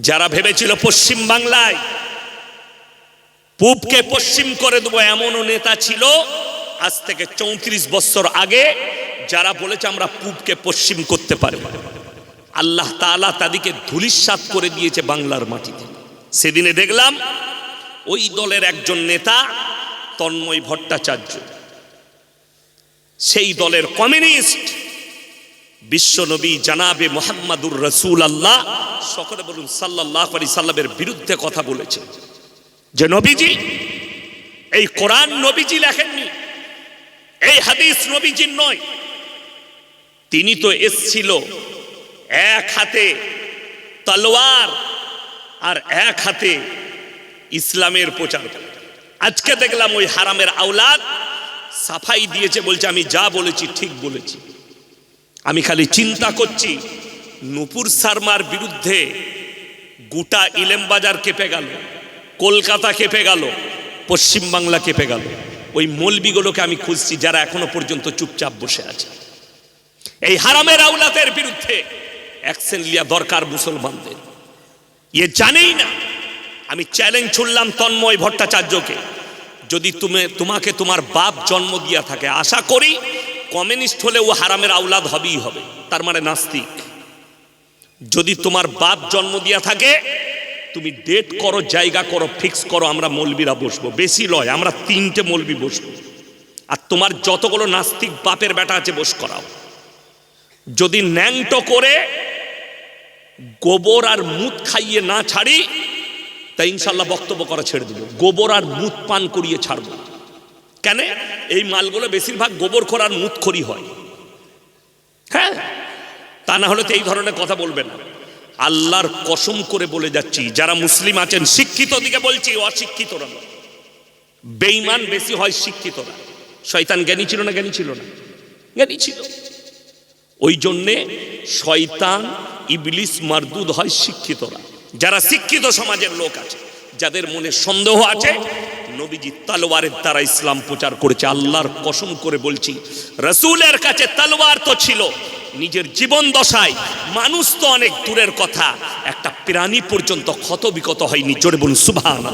যারা ভেবেছিল পশ্চিম বাংলায় পূবকে পশ্চিম করে দেবো এমনও নেতা ছিল আজ থেকে চৌত্রিশ বছর আগে, যারা বলেছে আমরা পূবকে পশ্চিম করতে পারব। আল্লাহ তাআলা তাদেরকে ধুলিস্বাত করে দিয়েছে বাংলার মাটিতে। সেদিনে দেখলাম ওই দলের একজন নেতা তন্ময় ভট্টাচার্য। সেই দলের কমিউনিস্ট বিশ্বনবী জানাবে মোহাম্মদুর রসুল আল্লাহ সকলে বলুন সাল্লাহ আলি সাল্লামের বিরুদ্ধে কথা বলেছে। যে নবীজি, এই কোরআন নবীজি লেখেননি, এই হাদিস নবীজির নয়। তিনি তো এসছিল এক হাতে তলোয়ার আর এক হাতে ইসলামের প্রচার। আজকে দেখলাম ওই হারামের আওলাদ সাফাই দিয়েছে বলছে, আমি যা বলেছি ঠিক বলেছি। আমি খালি চিন্তা করছি, নুপুর শর্মার বিরুদ্ধে গোটা ইলেমবাজার কেঁপে গেল, কলকাতা কেঁপে গেল, পশ্চিমবাংলা কেঁপে গেল। ওই মলবিগুলোকে আমি খুঁজছি যারা এখনও পর্যন্ত চুপচাপ বসে আছে। এই হারামের আউলাতের বিরুদ্ধে অ্যাকশন লিয়া দরকার মুসলমানদের। ইয়ে জানেই না, আমি চ্যালেঞ্জ ছুড়লাম তন্ময় ভট্টাচার্যকে। যদি তুমি, তোমাকে তোমার বাপ জন্ম দিয়া থাকে, আশা করি কমিউনিস্ট হলে ও হারামের আউলাদ হবেই হবে, তার মানে নাস্তিক। যদি তোমার বাপ জন্ম দিয়া থাকে, তুমি ডেট করো, জায়গা করো ফিক্স করো, আমরা মলবিরা বসবো। বেশি লয়, আমরা তিনটে মলবি বসবো। আর তোমার যতগুলো নাস্তিক বাপের বেটা আছে, বস করাও। যদি ন্যাংটো করে, গোবর আর মুত খাইয়ে না ছাড়ি, তা ইনশাল্লাহ বক্তব্য করা ছেড়ে দেবো। গোবর আর মুত পান করিয়ে ছাড়বো। কেন? এই মালগুলো বেশিরভাগ গোবর খোরার মুত খড়ি হয়। হ্যাঁ? তা না হলে তো এই ধরনের কথা বলবে না। আল্লাহর কসম করে বলে যাচ্ছি, যারা মুসলিম আছেন, শিক্ষিত দিকে বলছি, অশিক্ষিতরা নয়। বেঈমান বেশি হয় শিক্ষিতরা। শয়তান জ্ঞানী ছিল না, জ্ঞানী ছিল না? জ্ঞানী ছিল। ওই জন্যে শয়তান, ইবলিস, মারদুদ হয় শিক্ষিতরা। যারা শিক্ষিত সমাজের লোক আছে, যাদের মনে সন্দেহ আছে নবীজি তালোয়ারের দ্বারা ইসলাম প্রচার করেছে, আল্লাহর কসম করে বলছি, রসুলের কাছে তালোয়ার তো ছিল, নিজের জীবন দশায়, মানুষ তো অনেক দূরের কথা, একটা প্রাণী পর্যন্ত ক্ষত বিকত হয়নি, জোরে বলুন সুভান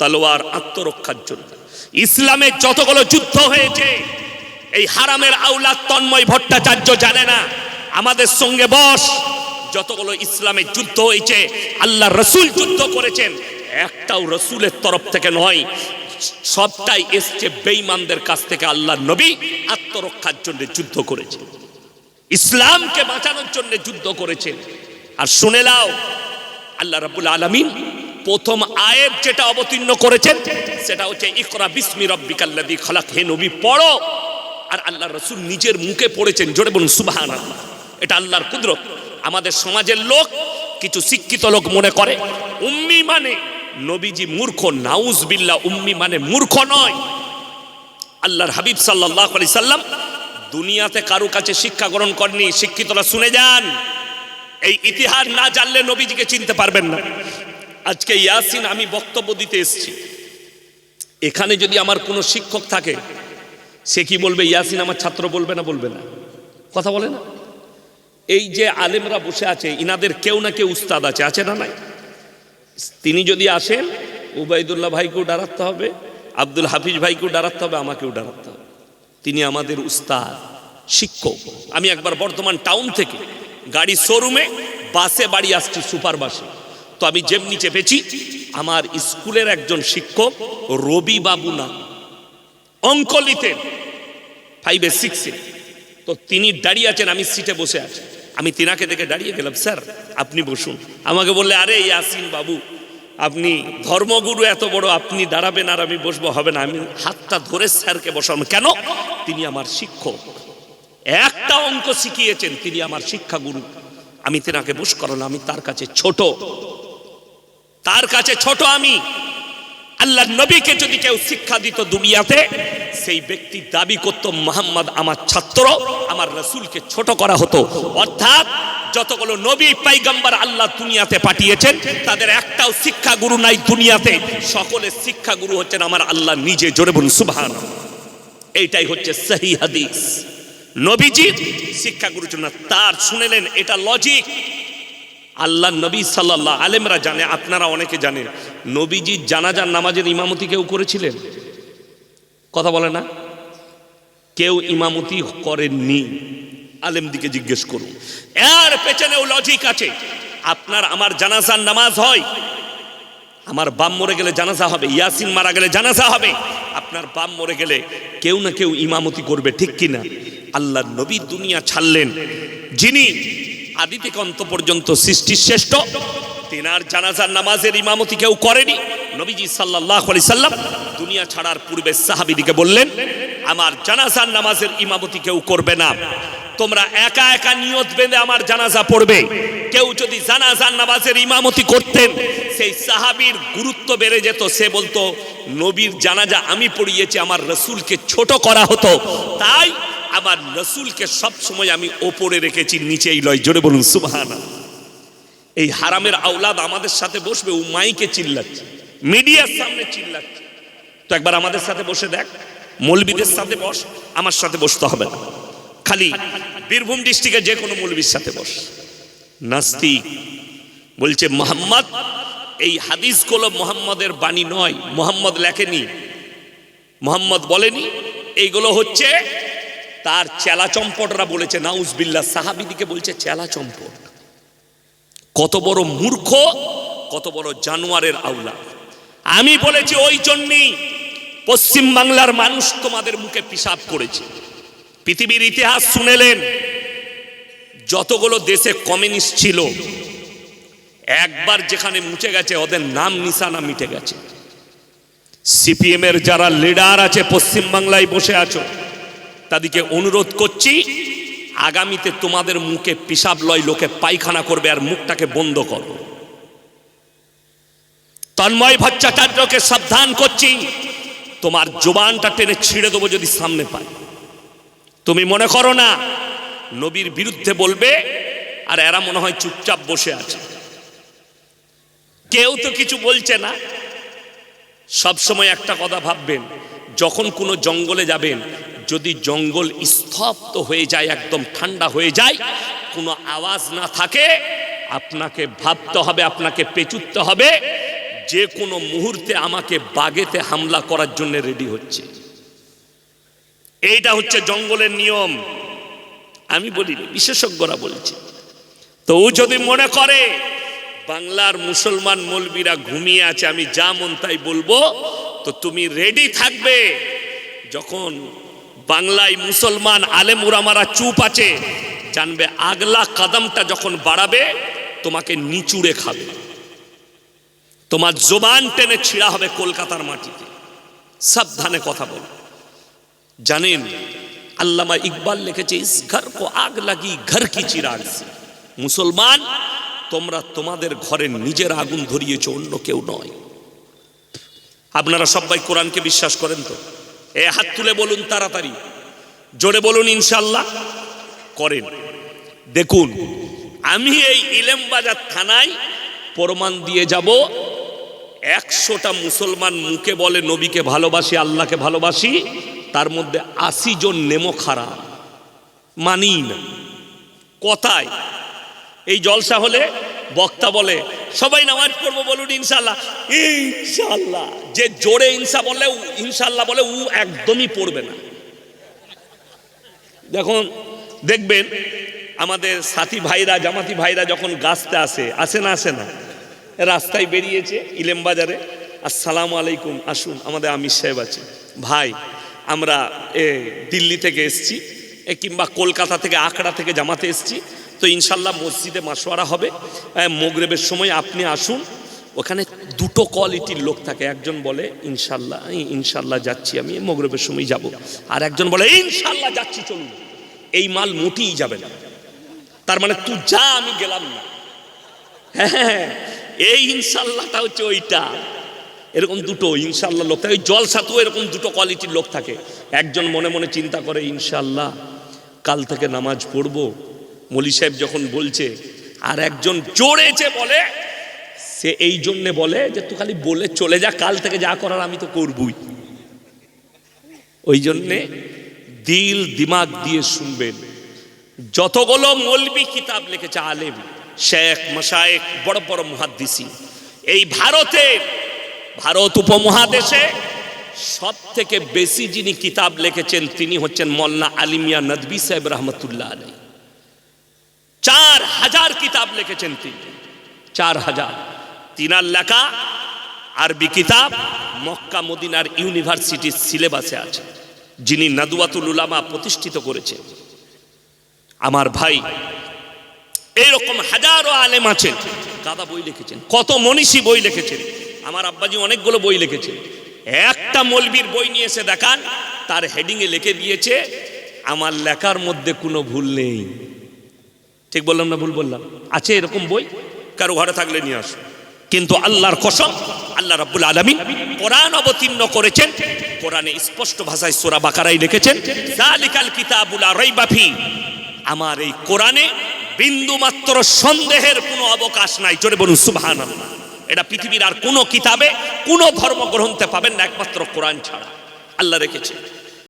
তালোয়ার আত্মরক্ষার জন্য। ইসলামের যতগুলো যুদ্ধ হয়েছে, এই হারামের আউলাদ তন্ময় ভট্টাচার্য জানে না, আমাদের সঙ্গে বস, যতগুলো ইসলামের যুদ্ধ হয়েছে আল্লাহ রসুল যুদ্ধ করেছেন একটাও রসুলের তরফ থেকে নয়, সবটাই এসছে বেঈমানদের কাছ থেকে আল্লাহ নবী আত্মরক্ষার জন্য যুদ্ধ করেছে। ইসলামকে বাঁচানোর জন্য যুদ্ধ করেছেন আর শুনে নাও, আল্লাহ রাব্বুল আলামিন প্রথম আয়াত যেটা অবতীর্ণ করেছেন, সেটা হচ্ছে, ইকরা বিসমি রব্বিকাল্লাযী খলাক। হে নবী, পড়ো। আর আল্লাহ রসুল নিজের মুখে পড়েছেন, জোরে বলুন, সুবহানাল্লাহ। এটা আল্লাহর কুদরত। আমাদের সমাজের লোক কিছু শিক্ষিত লোক মনে করে, উম্মি মানে নবীজি মূর্খ, নাউজ বিল্লাহ, উম্মি মানে মূর্খ নয়। আল্লাহর হাবিব সাল্লাহ আলাইহি সাল্লাম দুনিয়াতে কারও কাছে শিক্ষা গ্রহণ করেনি, শিক্ষিতরা শুনে যান। এই ইতিহাস না জানলে নবীজিকে চিনতে পারবেন না। আজকে ইয়াসিন, আমি বক্তব্য দিতে এসেছি। এখানে যদি আমার কোনো শিক্ষক থাকে, সে কি বলবে, ইয়াসিন আমার ছাত্র বলবে না বলবে না কথা বলে না? এই যে আলেমরা বসে আছে, ইনাদের কেউ না কেউ উস্তাদ আছে আছে না নাই? তিনি যদি আসেন, উবাইদুল্লাহ ভাইকেও ডারাতে হবে, আব্দুল হাফিজ ভাইকেও ডারাতে হবে, আমাকেও ডারাতে হবে। তিনি আমাদের উস্তাদ, শিক্ষক। আমি একবার বর্ধমান টাউন থেকে গাড়ি শোরুমে বাসে বাড়ি আসছি সুপার বাসে তো আমি যেমনি চেপেছি, আমার স্কুলের একজন শিক্ষক, রবি বাবু না অঙ্ক লিতেন ফাইভে সিক্সে তো তিনি দাঁড়িয়ে আছেন, আমি সিটে বসে আছি। আমি তিনাকে দেখে দাঁড়িয়ে গেলাম, স্যার, আপনি বসুন। আমাকে বললে, আরে, ইয়াসিন বাবু আপনি ধর্মগুরু এত বড়, আপনি দাঁড়াবেন আর আমি বসবো, হবে না। আমি হাতটা ধরে স্যারকে বসাম কেন? তিনি আমার শিক্ষক। একটা অঙ্ক শিখিয়েছেন, তিনি আমার শিক্ষাগুরু। আমি তেনাকে বস না আমি তার কাছে ছোট। তার কাছে ছোট আমি। আল্লাহ নবীকে যদি কেউ শিক্ষা দিত দুনিয়াতে, সেই ব্যক্তি দাবি করত, মোহাম্মদ আমার ছাত্র, আমার রসুলকে ছোট করা হতো। অর্থাৎ যতগুলো নবী পাইগম্বর আল্লাহ দুনিয়াতে পাঠিয়েছেন, তাদের একটাও শিক্ষাগুরু নাই দুনিয়াতে। সকলের শিক্ষাগুরু হচ্ছেন আমার আল্লাহ নিজে। জোরে বলুন সুবহান এইটাই হচ্ছে সহি হাদিস। নবীজি শিক্ষাগুরুর জন্য তার শুনেলেন, এটা লজিক আল্লাহ নবী সাল্লাল্লাহ আলেমরা জানে, আপনারা অনেকে জানেন। নবীজির জানাজার নামাজের ইমামতি কেউ করেছিলেন? কথা বলে না? কেউ ইমামতি করেননি। আলেম দিকে জিজ্ঞেস করুন। এর পেছনেও লজিক আছে। আপনার আমার জানাজার নামাজ হয়। আমার বাম মরে গেলে জানাজা হবে। ইয়াসিন মারা গেলে জানাজা হবে। আপনার বাম মরে গেলে কেউ না কেউ ইমামতি করবে, ঠিক কিনা আল্লাহ নবী দুনিয়া ছাড়লেন। যিনি আদি থেকে অন্ত পর্যন্ত সৃষ্টির শ্রেষ্ঠ তেনার জানাজার নামাজের ইমামতি কেউ করেনি। নবীজি সাল্লাহ আলি সাল্লাম দুনিয়া ছাড়ার পূর্বে সাহাবিদিকে বললেন, আমার জানাজার নামাজের ইমামতি কেউ করবে না। তোমরা একা একা নিয়ত বেঁধে আমার জানাজা পড়বে। কেউ যদি জানাজার নামাজের ইমামতি করতেন, সেই সাহাবীর গুরুত্ব বেড়ে যেত। সে বলতো, নবীর জানাজা আমি পড়িয়েছি, আমার রসুলকে ছোট করা হতো। তাই আমার রসুলকে সব সময় আমি ওপরে রেখেছি, নিচেই লয়। জোরে বলুন সুবহানা এই হারামের আওলাদ আমাদের সাথে বসবে, ও মাইকে চিল্লাচ্ছে, মিডিয়ার সামনে চিল্লাচ্ছে। তো একবার আমাদের সাথে বসে দেখ, মৌলবীদের সাথে বস, আমার সাথে বসতে হবে না। খালি বীরভূম ডিস্ট্রিক্টে যে কোনো মৌলবীর সাথে বস। নাস্তিক বলছে, মোহাম্মদ, এই হাদিস হাদিসগুলো মোহাম্মদের বাণী নয়, মোহাম্মদ লেখেনি। মোহাম্মদ বলেনি, এইগুলো হচ্ছে তার চেলা চম্পটরা বলেছে নাউজবিল্লা সাহাবিদিকে বলছে, চেলা চম্পট। কত বড় মূর্খ, কত বড় জানোয়ারের আউলা। আমি বলেছি, ওই জন্যই পশ্চিম বাংলার মানুষ তোমাদের মুখে পিসাব করেছে। পৃথিবীর ইতিহাস শুনেলেন, যতগুলো দেশে কমিউনিস্ট ছিল, একবার যেখানে মুছে গেছে, ওদের নাম নিশানা মিটে গেছে। সিপিএম এর যারা লিডার আছে, পশ্চিম বাংলায় বসে আছো, তাদেরকে অনুরোধ করছি আগামীতে তোমাদের মুখে পিসাব লয় লোকে পায়খানা করবে আর মুখটাকে বন্ধ করো। তন্ময় ভট্টাচার্যকে সাবধান করছি। তোমার জোবানটা টেনে ছিঁড়ে দেবো যদি সামনে পাই তুমি মনে করো না, নবীর বিরুদ্ধে বলবে আর এরা মনে হয় চুপচাপ বসে আছে। কেউ তো কিছু বলছে না। সব সময় একটা কথা ভাববেন, যখন কোনো জঙ্গলে যাবেন যদি জঙ্গল স্তব্ধ হয়ে যায়, একদম ঠান্ডা হয়ে যায়, কোনো আওয়াজ না থাকে, আপনাকে ভাবতে হবে, আপনাকে পেচুতে হবে, যে কোনো মুহূর্তে আমাকে বাগেতে হামলা করার জন্য রেডি হচ্ছে। এইটা হচ্ছে জঙ্গলের নিয়ম। আমি বলিনি, বিশেষজ্ঞরা বলছে। তো ও যদি মনে করে, বাংলার মুসলমান মলবিরা ঘুমিয়ে আছে, আমি যা মন তাই বলব, তো তুমি রেডি থাকবে। যখন বাংলায় মুসলমান আলেম উরামারা চুপ আছে, জানবে আগলা কদমটা যখন বাড়াবে, তোমাকে নিচুড়ে খাবে। তোমার জোবান টেনে ছিঁড়া হবে কলকাতার মাটিতে। সাবধানে কথা বল। জানেন, আল্লামা ইকবাল লিখেছে, ইস ঘর কো আগ লাগি, ঘর কি চিরাগ মুসলমান, তোমরা তোমাদের ঘরে নিজের আগুন ধরিয়েছ, অন্য কেউ নয়। আপনারা সবাই কোরআনকে বিশ্বাস করেন তো? এ হাত তুলে বলুন তাড়াতাড়ি। জোরে বলুন ইনশাল্লাহ করেন। দেখুন, আমি এই ইলেমবাজার থানায় প্রমাণ দিয়ে যাব। একশোটা মুসলমান মুখে বলে, নবীকে ভালোবাসি, আল্লাহকে ভালোবাসি, তার মধ্যে আশি জন নেমো খারাপ মানি না। কথায়, এই জলসা হলে বক্তা বলে সবাই নামাজ পড়ব বলুন ইনশাল্লাহ ইনশাল্লাহ যে জোরে ইনসা বলে ইনশাল্লাহ বলে, উ একদমই পড়বে না। দেখুন, দেখবেন, আমাদের সাথী ভাইরা, জামাতি ভাইরা যখন গাছতে আসে আসে না আসে না, রাস্তায় বেরিয়েছে ইলেম বাজারে। আসসালামু আলাইকুম, আসুন, আমাদের আমির সাহেব আছে। ভাই, আমরা এ দিল্লি থেকে এসছি কিংবা কলকাতা থেকে, আখড়া থেকে জামাতে এসছি। তো ইনশাল্লাহ মসজিদে মাসোয়ারা হবে। মোগরেবের সময় আপনি আসুন। ওখানে দুটো কোয়ালিটির লোক থাকে। একজন বলে, ইনশাল্লাহ ইনশাল্লাহ যাচ্ছি আমি, মোগরেবের সময় যাব। আর একজন বলে, ইনশাল্লাহ যাচ্ছি, চলুন। এই মাল মোটেই যাবে না। তার মানে তুই যা, আমি গেলাম না। হ্যাঁ এই ইনশাল্লাহটা হচ্ছে ওইটা। এরকম দুটো, ইনশাল্লাহ লোক থাকে। ওই জলসাতেও এরকম দুটো কোয়ালিটির লোক থাকে। একজন মনে মনে চিন্তা করে, ইনশাল্লাহ, কাল থেকে নামাজ পড়ব। মলি সাহেব যখন বলছে, আর একজন জোরেছে বলে, সে এই জন্যে বলে যে তুই খালি বলে চলে যা, কাল থেকে যা করার আমি তো করবই। ওই জন্যে দিল দিমাগ দিয়ে শুনবেন, যতগুলো মলবি কিতাব লিখেছে আলেম, শেখ মশায়েক বড় বড় মুহাদ্দিসি, এই ভারতে, ভারত উপমহাদেশে সব থেকে বেশি যিনি কিতাব লিখেছেন, তিনি হচ্ছেন মোল্লা আলিমিয়া নদবী সাহেব রহমতুল্লাহ আলী চার হাজার কিতাব লিখেছেন তিনি। চার হাজার। তিনার লেখা, আরবি কিতাব, মক্কা মদিনার ইউনিভার্সিটির সিলেবাসে আছে। যিনি নাদুয়াতুল উলামা প্রতিষ্ঠিত করেছেন। আমার ভাই, এইরকম হাজারো আলেম আছেন। দাদা বই লিখেছেন, কত মনীষী বই লিখেছেন। আমার আব্বাজি অনেকগুলো বই লিখেছেন। একটা মলবির বই নিয়ে এসে দেখান, তার হেডিংয়ে লিখে দিয়েছে, আমার লেখার মধ্যে কোনো ভুল নেই। ঠিক বললাম না ভুল বললাম? আছে এরকম বই? কারও ঘরে থাকলে নিয়ে আসো। কিন্তু আল্লাহর কসম, আল্লাহ রাব্বুল আলামিন কোরআন অবতীর্ণ করেছেন, কোরআনে স্পষ্ট ভাষায় সোরা বাকারাই লিখেছেন আমার এই কোরআনে বিন্দু মাত্র সন্দেহের কোনো অবকাশ নাই। জোরে বলুন, সুবহানাল্লাহ। এটা পৃথিবীর আর কোনো কিতাবে কোনো ধর্মগ্রন্থে পাবেন না, একমাত্র কোরআন ছাড়া। আল্লাহ রেখেছে।